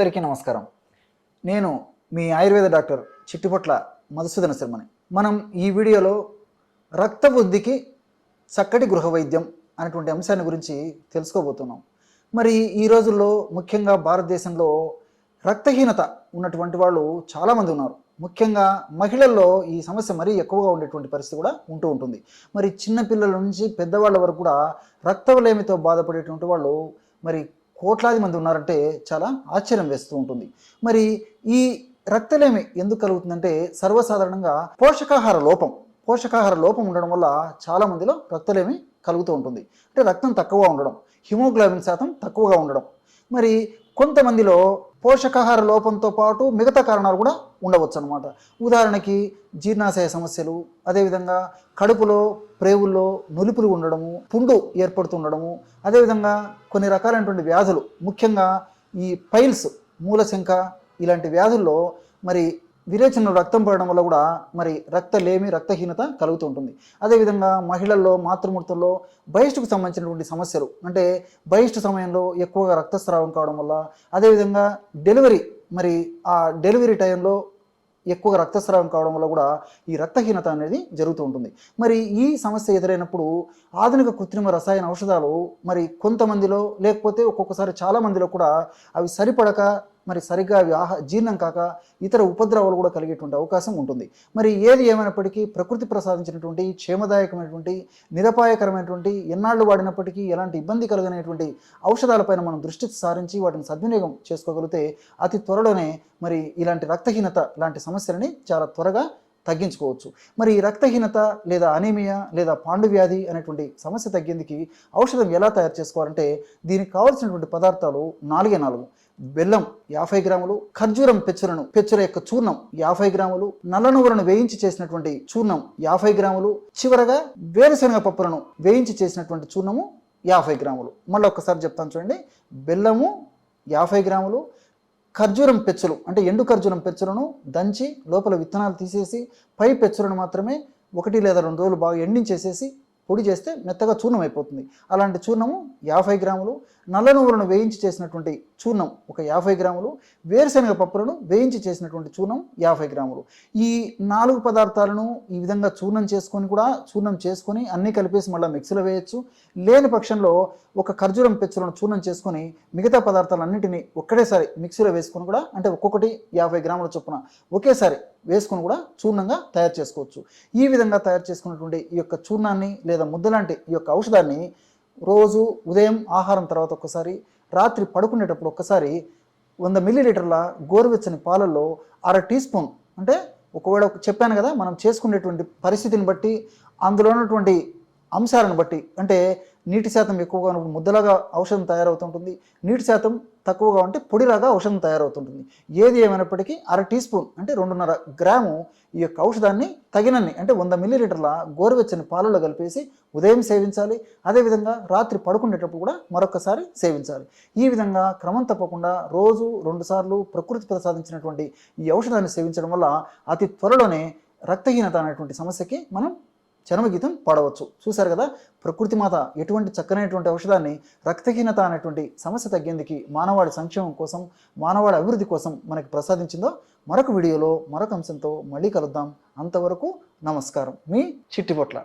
అందరికీ నమస్కారం. నేను మీ ఆయుర్వేద డాక్టర్ చిట్టిపొట్ల మధుసూదన శర్మని. మనం ఈ వీడియోలో రక్త వృద్ధికి చక్కటి గృహ వైద్యం అనేటువంటి అంశాన్ని గురించి తెలుసుకోబోతున్నాం. మరి ఈ రోజుల్లో ముఖ్యంగా భారతదేశంలో రక్తహీనత ఉన్నటువంటి వాళ్ళు చాలామంది ఉన్నారు. ముఖ్యంగా మహిళల్లో ఈ సమస్య మరీ ఎక్కువగా ఉండేటువంటి పరిస్థితి కూడా ఉంటూ ఉంటుంది. మరి చిన్నపిల్లల నుంచి పెద్దవాళ్ళ వరకు కూడా రక్తవలేమితో బాధపడేటువంటి వాళ్ళు మరి కోట్లాది మంది ఉన్నారంటే చాలా ఆశ్చర్యం వేస్తూ ఉంటుంది. మరి ఈ రక్తలేమి ఎందుకు కలుగుతుందంటే సర్వసాధారణంగా పోషకాహార లోపం పోషకాహార లోపం ఉండడం వల్ల చాలా మందిలో రక్తలేమి కలుగుతూ ఉంటుంది. అంటే రక్తం తక్కువగా ఉండడం హిమోగ్లోబిన్ శాతం తక్కువగా ఉండడం. మరి కొంతమందిలో పోషకాహార లోపంతో పాటు మిగతా కారణాలు కూడా ఉండవచ్చు అనమాట ఉదాహరణకి జీర్ణాశయ సమస్యలు అదేవిధంగా కడుపులో ప్రేవుల్లో నులుపులు ఉండడము పుండు ఏర్పడుతుండడము అదేవిధంగా కొన్ని రకాలైనటువంటి వ్యాధులు ముఖ్యంగా ఈ పైల్స్ మూలశంక ఇలాంటి వ్యాధుల్లో మరి విరేచన రక్తం పడడం వల్ల కూడా మరి రక్తలేమి రక్తహీనత కలుగుతూ ఉంటుంది. అదేవిధంగా మహిళల్లో మాతృమూర్తుల్లో బహిష్టుకు సంబంధించినటువంటి సమస్యలు అంటే బహిష్టు సమయంలో ఎక్కువగా రక్తస్రావం కావడం వల్ల అదేవిధంగా డెలివరీ మరి ఆ డెలివరీ టైంలో ఎక్కువగా రక్తస్రావం కావడం వల్ల కూడా ఈ రక్తహీనత అనేది జరుగుతూ ఉంటుంది. మరి ఈ సమస్య ఎదురైనప్పుడు ఆధునిక కృత్రిమ రసాయన ఔషధాలు మరి కొంతమందిలో లేకపోతే ఒక్కొక్కసారి చాలా మందిలో కూడా అవి సరిపడక మరి సరిగ్గా అవి ఆహా జీర్ణం కాక ఇతర ఉపద్రవాలు కూడా కలిగేటువంటి అవకాశం ఉంటుంది. మరి ఏది ఏమైనప్పటికీ ప్రకృతి ప్రసాదించినటువంటి క్షేమదాయకమైనటువంటి నిరపాయకరమైనటువంటి ఎన్నాళ్ళు వాడినప్పటికీ ఎలాంటి ఇబ్బంది కలగనేటువంటి ఔషధాలపైన మనం దృష్టి సారించి వాటిని సద్వినియోగం చేసుకోగలిగితే అతి త్వరలోనే మరి ఇలాంటి రక్తహీనత లాంటి సమస్యలని చాలా త్వరగా తగ్గించుకోవచ్చు. మరి ఈ రక్తహీనత లేదా అనీమియా లేదా పాండు వ్యాధి అనేటువంటి సమస్య తగ్గేందుకు ఔషధం ఎలా తయారు చేసుకోవాలంటే దీనికి కావాల్సినటువంటి పదార్థాలు నాలుగే నాలుగు. బెల్లం యాభై గ్రాములు ఖర్జూరం పెచ్చులను పెచ్చుల యొక్క చూర్ణం యాభై గ్రాములు నల్ల నువ్వులను వేయించి చేసినటువంటి చూర్ణం యాభై గ్రాములు చివరగా వేరుశనగ పప్పులను వేయించి చేసినటువంటి చూర్ణము యాభై గ్రాములు. మళ్ళీ ఒక్కసారి చెప్తాను చూడండి. బెల్లము యాభై గ్రాములు ఖర్జూరం పెచ్చులు అంటే ఎండు ఖర్జూరం పెచ్చులను దంచి లోపల విత్తనాలు తీసేసి పై పెచ్చులను మాత్రమే ఒకటి లేదా రెండు రోజులు బాగా ఎండించేసేసి పొడి చేస్తే మెత్తగా చూర్ణం అయిపోతుంది అలాంటి చూర్ణము యాభై గ్రాములు నల్ల నువ్వులను వేయించి చేసినటువంటి చూర్ణం ఒక యాభై గ్రాములు వేరుశనగ పప్పులను వేయించి చేసినటువంటి చూర్ణం యాభై గ్రాములు. ఈ నాలుగు పదార్థాలను ఈ విధంగా చూర్ణం చేసుకొని కూడా చూర్ణం చేసుకొని అన్నీ కలిపేసి మళ్ళీ మిక్సీలో వేయచ్చు. లేని పక్షంలో ఒక ఖర్జూరం పెచ్చులను చూర్ణం చేసుకొని మిగతా పదార్థాలన్నింటినీ ఒక్కటేసారి మిక్సీలో వేసుకొని కూడా అంటే ఒక్కొక్కటి యాభై గ్రాముల చొప్పున ఒకేసారి వేసుకొని కూడా చూర్ణంగా తయారు చేసుకోవచ్చు. ఈ విధంగా తయారు చేసుకున్నటువంటి ఈ యొక్క చూర్ణాన్ని లేదా ముద్దలాంటి ఈ యొక్క ఔషధాన్ని రోజు ఉదయం ఆహారం తర్వాత ఒక్కసారి రాత్రి పడుకునేటప్పుడు ఒక్కసారి వంద మిల్లీలీటర్ల గోరువెచ్చని పాలల్లో అర టీ స్పూన్ అంటే ఒకవేళ చెప్పాను కదా మనం చేసుకునేటువంటి పరిస్థితిని బట్టి అందులో ఉన్నటువంటి అంశాలను బట్టి అంటే నీటి శాతం ఎక్కువగా ఉన్నప్పుడు ముద్దలాగా ఔషధం తయారవుతుంటుంది. నీటి శాతం తక్కువగా ఉంటే పొడిలాగా ఔషధం తయారవుతుంటుంది. ఏది ఏమైనప్పటికీ అర టీ స్పూన్ అంటే రెండున్నర గ్రాము ఈ యొక్క ఔషధాన్ని తగినన్ని అంటే వంద మిల్లీలీటర్ల గోరువెచ్చని పాలలో కలిపేసి ఉదయం సేవించాలి. అదేవిధంగా రాత్రి పడుకునేటప్పుడు కూడా మరొకసారి సేవించాలి. ఈ విధంగా క్రమం తప్పకుండా రోజు రెండుసార్లు ప్రకృతి ప్రసాదించినటువంటి ఈ ఔషధాన్ని సేవించడం వల్ల అతి త్వరలోనే రక్తహీనత అనేటువంటి సమస్యకి మనం చరమగీతం పాడవచ్చు. చూశారు కదా? ప్రకృతి మాత ఎటువంటి చక్కనైనటువంటి ఔషధాన్ని రక్తహీనత అనేటువంటి సమస్య తగ్గేందుకు మానవాడి సంక్షేమం కోసం మానవాడి అభివృద్ధి కోసం మనకి ప్రసాదించిందో మరొక వీడియోలో మరొక అంశంతో మళ్ళీ కలుద్దాం. అంతవరకు నమస్కారం. మీ చిట్టిపొట్ల